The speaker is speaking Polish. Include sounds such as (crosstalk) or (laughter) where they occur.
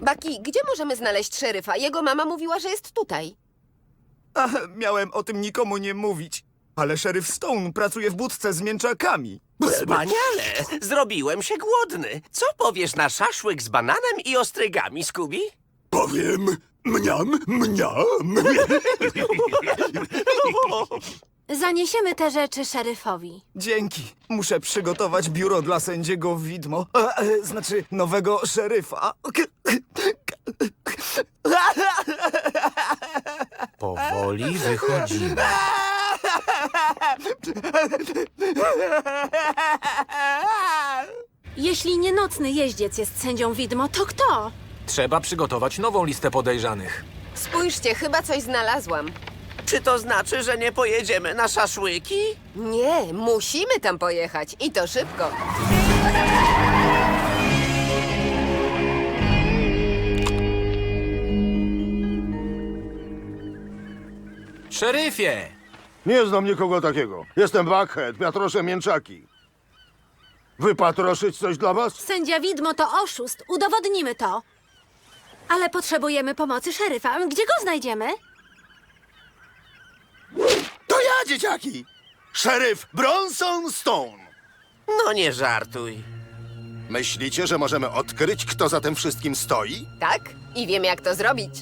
Baki, gdzie możemy znaleźć szeryfa? Jego mama mówiła, że jest tutaj. Ach, miałem o tym nikomu nie mówić. Ale szeryf Stone pracuje w budce z mięczakami. Wspaniale! Zrobiłem się głodny. Co powiesz na szaszłyk z bananem i ostrygami, Scooby? Powiem mniam, mniam. (laughs) Zaniesiemy te rzeczy szeryfowi. Dzięki. Muszę przygotować biuro dla sędziego widmo. E, e, znaczy nowego szeryfa. Powoli wychodzimy. Jeśli nie nocny jeździec jest sędzią widmo, to kto? Trzeba przygotować nową listę podejrzanych. Spójrzcie, chyba coś znalazłam. Czy to znaczy, że nie pojedziemy na szaszłyki? Nie, musimy tam pojechać i to szybko. Szeryfie! Nie znam nikogo takiego. Jestem Buckhead, patroszę mięczaki. Wypatroszyć coś dla was? Sędzia widmo to oszust. Udowodnimy to. Ale potrzebujemy pomocy szeryfa. Gdzie go znajdziemy? Dzieciaki! Szeryf Bronson Stone. No nie żartuj. Myślicie, że możemy odkryć, kto za tym wszystkim stoi? Tak? I wiem, jak to zrobić.